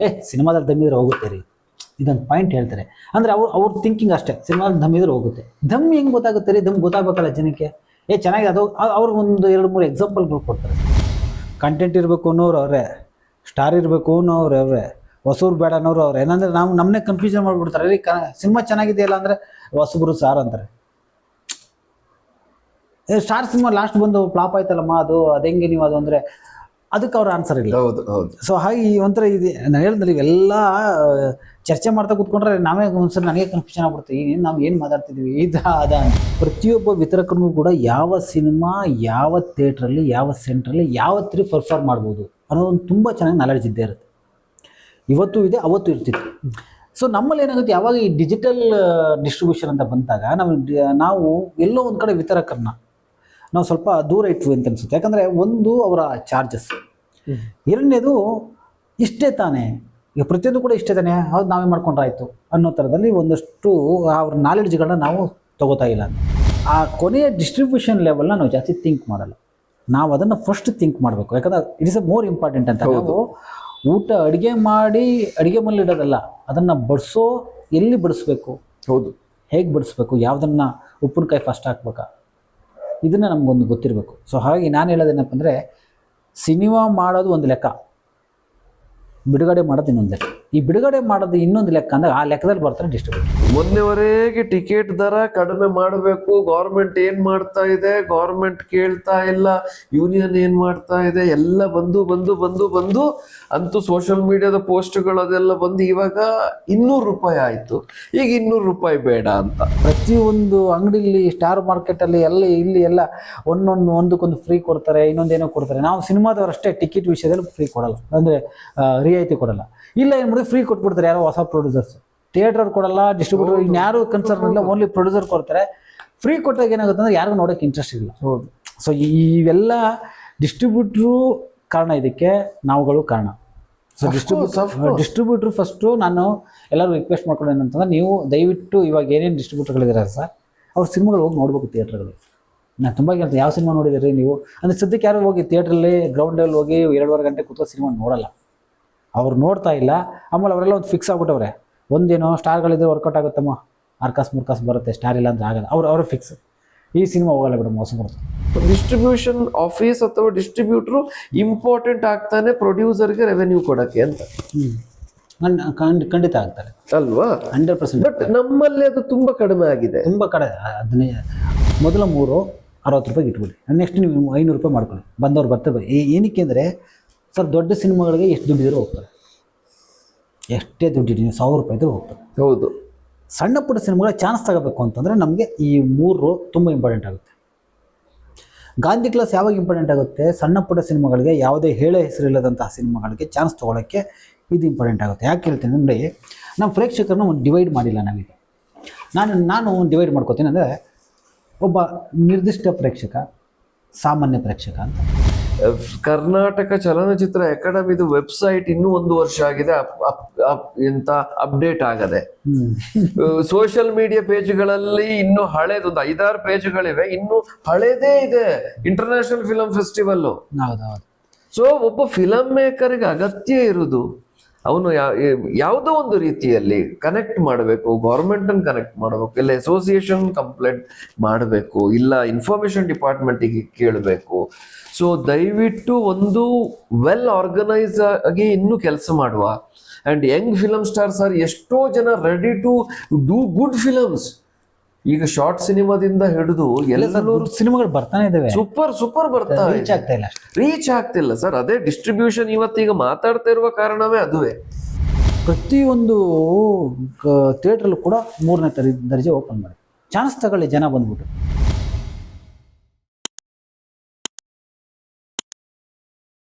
ಏ, ಸಿನಿಮಾದಲ್ಲಿ ದಮ್ಮಿದ್ರೆ ಹೋಗುತ್ತೆ ರೀ. ಇದೊಂದು ಪಾಯಿಂಟ್ ಹೇಳ್ತಾರೆ. ಅಂದ್ರೆ ಅವ್ರು, ಅವ್ರ ಥಿಂಕಿಂಗ್ ಅಷ್ಟೇ, ಸಿನಿಮಾದಲ್ಲಿ ದಮ್ಮಿದ್ರೆ ಹೋಗುತ್ತೆ. ದಮ್ ಹೆಂಗ್ ಗೊತ್ತಾಗುತ್ತೆ ರೀ? ದಮ್ ಗೊತ್ತಾಗಬೇಕಲ್ಲ ಜನಕ್ಕೆ? ಏ ಚೆನ್ನಾಗಿ ಅದು ಅವ್ರಿಗೆ ಒಂದು ಎರಡು, ಮೂರು ಎಕ್ಸಾಂಪಲ್ಗಳು ಕೊಡ್ತಾರೆ. ಕಂಟೆಂಟ್ ಇರಬೇಕು ಅನ್ನೋರು ಅವರೇ ಸ್ಟಾರ್ ಇರಬೇಕು ಅನ್ನೋರು ಅವರೇ, ಹೊಸೂರು ಬೇಡ ಅನ್ನೋರು ಅವ್ರು. ಏನಂದ್ರೆ ನಾವು ನಮ್ಮನ್ನೇ ಕನ್ಫ್ಯೂಷನ್ ಮಾಡ್ಬಿಡ್ತಾರೆ. ರೀ ಸಿನಿಮಾ ಚೆನ್ನಾಗಿದೆಯಲ್ಲ ಅಂದ್ರೆ ಹೊಸಬ್ರು ಸಾರ್ ಅಂತಾರೆ. ಸ್ಟಾರ್ ಸಿನಿಮಾ ಲಾಸ್ಟ್ ಬಂದು ಫ್ಲಾಪ್ ಆಯ್ತಲ್ಲಮ್ಮ ಅದು ಅದೆಂಗೆ ನೀವು ಅದು ಅಂದರೆ ಅದಕ್ಕೆ ಅವ್ರ ಆನ್ಸರ್ ಇಲ್ಲ. ಹೌದು ಹೌದು. ಸೊ ಹಾಗೆ ಈ ಒಂಥರ ಇದು. ನಾನು ಹೇಳಿದ್ರೆ ಇವೆಲ್ಲ ಚರ್ಚೆ ಮಾಡ್ತಾ ಕೂತ್ಕೊಂಡ್ರೆ ನಾವೇ ಒಂದ್ಸರಿ ನನಗೆ ಕನ್ಫ್ಯೂಷನ್ ಆಗ್ಬಿಡ್ತೀವಿ ಏನು ನಾವು ಏನು ಮಾತಾಡ್ತಿದ್ವಿ? ಇದು ಅದ. ಪ್ರತಿಯೊಬ್ಬ ವಿತರಕನೂ ಕೂಡ ಯಾವ ಸಿನಿಮಾ ಯಾವ ಥಿಯೇಟ್ರಲ್ಲಿ ಯಾವ ಸೆಂಟ್ರಲ್ಲಿ ಯಾವತ್ತರಿ ಪರ್ಫಾರ್ಮ್ ಮಾಡ್ಬೋದು ಅನ್ನೋ ಒಂದು ತುಂಬ ಚೆನ್ನಾಗಿ ನಾಲೆಡ್ಜ್ ಇದ್ದೇ ಇರುತ್ತೆ. ಇವತ್ತು ಇದೆ ಅವತ್ತು ಇರ್ತಿತ್ತು. ಸೊ ನಮ್ಮಲ್ಲಿ ಏನಾಗುತ್ತೆ ಯಾವಾಗ ಈ ಡಿಜಿಟಲ್ ಡಿಸ್ಟ್ರಿಬ್ಯೂಷನ್ ಅಂತ ಬಂದಾಗ ನಾವು ನಾವು ಎಲ್ಲೋ ಒಂದು ಕಡೆ ವಿತರಕರನ್ನ ನಾವು ಸ್ವಲ್ಪ ದೂರ ಇಟ್ವಿ ಅಂತ ಅನ್ಸುತ್ತೆ. ಯಾಕಂದರೆ ಒಂದು ಅವರ ಚಾರ್ಜಸ್ ಎರಡನೇದು ಇಷ್ಟೇ ತಾನೇ. ಈಗ ಪ್ರತಿಯೊಂದು ಕೂಡ ಇಷ್ಟೇ ತಾನೇ. ಹೌದು ನಾವೇ ಮಾಡ್ಕೊಂಡ್ರಾಯ್ತು ಅನ್ನೋ ಥರದಲ್ಲಿ ಒಂದಷ್ಟು ಅವ್ರ ನಾಲೆಡ್ಜ್ಗಳನ್ನ ನಾವು ತಗೋತಾ ಇಲ್ಲ. ಆ ಕೊನೆಯ ಡಿಸ್ಟ್ರಿಬ್ಯೂಷನ್ ಲೆವೆಲ್ನ ನಾವು ಜಾಸ್ತಿ ಥಿಂಕ್ ಮಾಡಲ್ಲ. ನಾವು ಅದನ್ನು ಫಸ್ಟ್ ಥಿಂಕ್ ಮಾಡಬೇಕು. ಯಾಕಂದ್ರೆ it is a more important ಅಂತ. ನಾವು ಊಟ ಅಡುಗೆ ಮಾಡಿ ಅಡುಗೆ ಮಲ್ಲಿಡೋದಲ್ಲ ಇಡೋದಲ್ಲ ಅದನ್ನು ಬಡಿಸೋ ಎಲ್ಲಿ ಬಡಿಸ್ಬೇಕು? ಹೌದು. ಹೇಗೆ ಬಡಿಸ್ಬೇಕು? ಯಾವುದನ್ನ ಉಪ್ಪಿನಕಾಯಿ ಫಸ್ಟ್ ಹಾಕ್ಬೇಕಾ? ಇದನ್ನು ನಮಗೊಂದು ಗೊತ್ತಿರಬೇಕು. ಸೊ ಹಾಗಾಗಿ ನಾನು ಹೇಳೋದೇನಪ್ಪ ಅಂದರೆ ಸಿನಿಮಾ ಮಾಡೋದು ಒಂದು ಲೆಕ್ಕ. ಬಿಡುಗಡೆ ಮಾಡೋದು ಇನ್ನೊಂದು ಲೆಕ್ಕ. ಈ ಬಿಡುಗಡೆ ಮಾಡೋದು ಇನ್ನೊಂದು ಲೆಕ್ಕ ಅಂದ್ರೆ ಆ ಲೆಕ್ಕದಲ್ಲಿ ಬರ್ತಾರೆ ಡಿಸ್ಟ್ರಿಬ್ಯೂಟರ್ ಮೊನ್ನೆವರೆಗೆ ಟಿಕೆಟ್ ದರ ಕಡಿಮೆ ಮಾಡಬೇಕು. ಗೌರ್ಮೆಂಟ್ ಏನ್ ಮಾಡ್ತಾ ಇದೆ? ಗೌರ್ಮೆಂಟ್ ಕೇಳ್ತಾ ಇಲ್ಲ. ಯೂನಿಯನ್ ಏನ್ ಮಾಡ್ತಾ ಇದೆ? ಎಲ್ಲ ಬಂದು ಬಂದು ಬಂದು ಬಂದು ಅಂತೂ ಸೋಷಿಯಲ್ ಮೀಡಿಯಾದ ಪೋಸ್ಟ್ಗಳು ಅದೆಲ್ಲ ಬಂದು ಇವಾಗ ಇನ್ನೂರು ರೂಪಾಯಿ ಆಯ್ತು. ಈಗ ಇನ್ನೂರು ರೂಪಾಯಿ ಬೇಡ ಅಂತ. ಪ್ರತಿಯೊಂದು ಅಂಗಡಿಲಿ ಸ್ಟಾರ್ ಮಾರ್ಕೆಟ್ ಅಲ್ಲಿ ಎಲ್ಲ ಇಲ್ಲಿ ಎಲ್ಲ ಒಂದೊಂದು ಒಂದಕ್ಕೊಂದು ಫ್ರೀ ಕೊಡ್ತಾರೆ ಇನ್ನೊಂದೇನೋ ಕೊಡ್ತಾರೆ. ನಾವು ಸಿನಿಮಾದವರಷ್ಟೇ ಟಿಕೆಟ್ ವಿಷಯದಲ್ಲಿ ಫ್ರೀ ಕೊಡಲ್ಲ. ಅಂದ್ರೆ ರಿಯಾಯಿತಿ ಕೊಡಲ್ಲ. ಇಲ್ಲ ಏನು ಮಾಡಿದ್ರೆ ಫ್ರೀ ಕೊಟ್ಬಿಡ್ತಾರೆ ಯಾರೋ ಹೊಸ ಪ್ರೊಡ್ಯೂಸರ್ಸ್ ಥಿಯೇಟರ್ ಕೊಡಲ್ಲ ಡಿಸ್ಟ್ರಿಬ್ಯೂಟರ್ ಇನ್ಯಾರು ಕನ್ಸರ್ನ್ ಇಲ್ಲ ಓನ್ಲಿ ಪ್ರೊಡ್ಯೂಸರ್ ಕೊಡ್ತಾರೆ. ಫ್ರೀ ಕೊಟ್ಟಾಗ ಏನಾಗುತ್ತೆ ಅಂದ್ರೆ ಯಾರಿಗೂ ನೋಡೋಕೆ ಇಂಟ್ರೆಸ್ಟ್ ಇಲ್ಲ ಹೌದು. ಸೊ ಇವೆಲ್ಲ ಡಿಸ್ಟ್ರಿಬ್ಯೂಟ್ರು ಕಾರಣ ಇದಕ್ಕೆ ನಾವುಗಳು ಕಾರಣ. ಸೊ ಡಿಸ್ಟ್ರಿಬ್ಯೂಟರ್ ಡಿಸ್ಟ್ರಿಬ್ಯೂಟ್ರು ಫಸ್ಟು ನಾನು ಎಲ್ಲರೂ ರಿಕ್ವೆಸ್ಟ್ ಮಾಡ್ಕೊಂಡು ಏನಂತಂದ್ರೆ ನೀವು ದಯವಿಟ್ಟು ಇವಾಗ ಏನೇನು ಡಿಸ್ಟ್ರಿಬ್ಯೂಟರ್ಗಳಿದ್ದಾರೆ ಸರ್ ಅವ್ರ ಸಿನಿಮಾಗಳು ಹೋಗಿ ನೋಡ್ಬೇಕು ಥಿಯೇಟ್ರ್ಗಳು ನಾನು ತುಂಬ ಕೇಳ್ತೀನಿ ಯಾವ ಸಿನಿಮಾ ನೋಡಿದಿರಿ ನೀವು? ಅಂದರೆ ಸದ್ಯಕ್ಕೆ ಯಾರು ಹೋಗಿ ಥಿಯೇಟ್ರಲ್ಲಿ ಗ್ರೌಂಡಲ್ಲಿ ಹೋಗಿ ಎರಡುವರೆ ಗಂಟೆ ಕೂತ್ಕೊಂಡು ಸಿನಿಮಾ ನೋಡಲ್ಲ. ಅವ್ರು ನೋಡ್ತಾ ಇಲ್ಲ. ಆಮೇಲೆ ಅವರೆಲ್ಲ ಒಂದು ಫಿಕ್ಸ್ ಆಗ್ಬಿಟ್ಟವ್ರೆ. ಒಂದೇನೋ ಸ್ಟಾರ್ಗಳಿದ್ರೆ ವರ್ಕೌಟ್ ಆಗುತ್ತಮ್ಮ. ಆರ್ಕಾಸ್ ಮುರ್ಕಾಸ್ ಬರುತ್ತೆ ಸ್ಟಾರ್ ಇಲ್ಲ ಅಂದ್ರೆ ಆಗಲ್ಲ. ಅವ್ರು ಅವರು ಫಿಕ್ಸ್ ಈ ಸಿನಿಮಾ ಹೋಗಲ್ಲ ಬಿಡು ಮೋಸ ಬರುತ್ತೆ ಡಿಸ್ಟ್ರಿಬ್ಯೂಷನ್ ಆಫೀಸ್ ಅಥವಾ ಡಿಸ್ಟ್ರಿಬ್ಯೂಟ್ರು ಇಂಪಾರ್ಟೆಂಟ್ ಆಗ್ತಾನೆ ಪ್ರೊಡ್ಯೂಸರ್ಗೆ ರೆವೆನ್ಯೂ ಕೊಡೋಕ್ಕೆ ಅಂತ. ಹ್ಞೂ ಖಂಡಿತ ಖಂಡಿತ ಆಗ್ತಾರೆ. ಅಲ್ವಾ? ಹಂಡ್ರೆಡ್ ಪರ್ಸೆಂಟ್ ಬಟ್ ನಮ್ಮಲ್ಲಿ ಅದು ತುಂಬ ಕಡಿಮೆ ಆಗಿದೆ. ತುಂಬ ಕಡಿಮೆ. ಅದನ್ನೇ ಮೊದಲ ಮೂರು ಅರವತ್ತು ರೂಪಾಯಿಗೆ ಇಟ್ಕೊಳ್ಳಿ ನೆಕ್ಸ್ಟ್ ನೀವು ಐನೂರು ರೂಪಾಯಿ ಮಾಡ್ಕೊಳ್ಳಿ. ಬಂದವ್ರು ಬರ್ತಾರೆ. ಏನಕ್ಕೆ ಅಂದರೆ ಸರ್ ದೊಡ್ಡ ಸಿನಿಮಾಗಳಿಗೆ ಎಷ್ಟು ದುಡ್ಡಿದ್ರು ಹೋಗ್ತಾರೆ. ಎಷ್ಟೇ ದುಡ್ಡಿಡಿ ನೀವು ಸಾವಿರ ರೂಪಾಯಿ ಇದ್ರೂ ಹೋಗ್ತಾರೆ. ಹೌದು. ಸಣ್ಣ ಪುಟ್ಟ ಸಿನಿಮಾಗಳ ಚಾನ್ಸ್ ತಗೋಬೇಕು ಅಂತಂದರೆ ನಮಗೆ ಈ ಮೂರು ತುಂಬ ಇಂಪಾರ್ಟೆಂಟ್ ಆಗುತ್ತೆ. ಗಾಂಧಿ ಕ್ಲಾಸ್ ಯಾವಾಗ ಇಂಪಾರ್ಟೆಂಟ್ ಆಗುತ್ತೆ? ಸಣ್ಣ ಪುಟ್ಟ ಸಿನಿಮಾಗಳಿಗೆ ಯಾವುದೇ ಹೇಳ ಹೆಸರಿಲ್ಲದಂತಹ ಸಿನಿಮಾಗಳಿಗೆ ಚಾನ್ಸ್ ತೊಗೊಳಕ್ಕೆ ಇದು ಇಂಪಾರ್ಟೆಂಟ್ ಆಗುತ್ತೆ. ಯಾಕೆ ಹೇಳ್ತೀನಿ ಅಂದರೆ ನಮ್ಮ ಪ್ರೇಕ್ಷಕರನ್ನ ಒಂದು ಡಿವೈಡ್ ಮಾಡಿಲ್ಲ ನಾವೀಗ. ನಾನು ನಾನು ಡಿವೈಡ್ ಮಾಡ್ಕೋತೀನಿ ಅಂದರೆ ಒಬ್ಬ ನಿರ್ದಿಷ್ಟ ಪ್ರೇಕ್ಷಕ ಸಾಮಾನ್ಯ ಪ್ರೇಕ್ಷಕ ಅಂತ. ಕರ್ನಾಟಕ ಚಲನಚಿತ್ರ ಅಕಾಡೆಮಿದು ವೆಬ್ಸೈಟ್ ಇನ್ನೂ ಒಂದು ವರ್ಷ ಆಗಿದೆ. ಎಂತ ಅಪ್ಡೇಟ್ ಆಗದೆ. ಸೋಷಿಯಲ್ ಮೀಡಿಯಾ ಪೇಜ್ಗಳಲ್ಲಿ ಇನ್ನು ಹಳೇದೊಂದು ಐದಾರು ಪೇಜ್ಗಳಿವೆ. ಇನ್ನು ಹಳೇದೇ ಇದೆ. ಇಂಟರ್ನ್ಯಾಷನಲ್ ಫಿಲಂ ಫೆಸ್ಟಿವಲ್ ಸೊ ಒಬ್ಬ ಫಿಲಂ ಮೇಕರ್ಗೆ ಅಗತ್ಯ ಇರುವುದು ಅವನು ಯಾವುದೋ ಒಂದು ರೀತಿಯಲ್ಲಿ ಕನೆಕ್ಟ್ ಮಾಡಬೇಕು ಗೌರ್ಮೆಂಟನ್ನು ಕನೆಕ್ಟ್ ಮಾಡಬೇಕು, ಇಲ್ಲ ಅಸೋಸಿಯೇಷನ್ ಕಂಪ್ಲೇಂಟ್ ಮಾಡಬೇಕು, ಇಲ್ಲ ಇನ್ಫಾರ್ಮೇಶನ್ ಡಿಪಾರ್ಟ್ಮೆಂಟಿಗೆ ಕೇಳಬೇಕು. ಸೊ ದಯವಿಟ್ಟು ಒಂದು ವೆಲ್ ಆರ್ಗನೈಸ್ ಆಗಿ ಇನ್ನೂ ಕೆಲಸ ಮಾಡುವ. And young film stars are ಎಷ್ಟೋ ಜನ ready to do good films ಈಗ ಶಾರ್ಟ್ ಸಿನಿಮಾದಿಂದ ಹಿಡಿದು ಎಲ್ಲರೂ ಸಿನಿಮಾಗಳು ಬರ್ತಾನೆ ಇದಾವೆ. ಸೂಪರ್ ಸೂಪರ್ ಬರ್ತಾ ರೀಚ್ ಆಗ್ತಾ ಇಲ್ಲ ರೀಚ್ ಆಗ್ತಿಲ್ಲ ಸರ್ ಅದೇ ಡಿಸ್ಟ್ರಿಬ್ಯೂಷನ್ ಇವತ್ತೀಗ ಮಾತಾಡ್ತಾ ಇರುವ ಕಾರಣವೇ ಅದುವೇ. ಪ್ರತಿಯೊಂದು ಥಿಯೇಟ್ರಲ್ಲೂ ಕೂಡ ಮೂರನೇ ತರಿ ದರ್ಜೆ ಓಪನ್ ಮಾಡಿ. ಚಾನ್ಸ್ ತಗೊಳ್ಳಿ ಜನ ಬಂದ್ಬಿಟ್ಟು.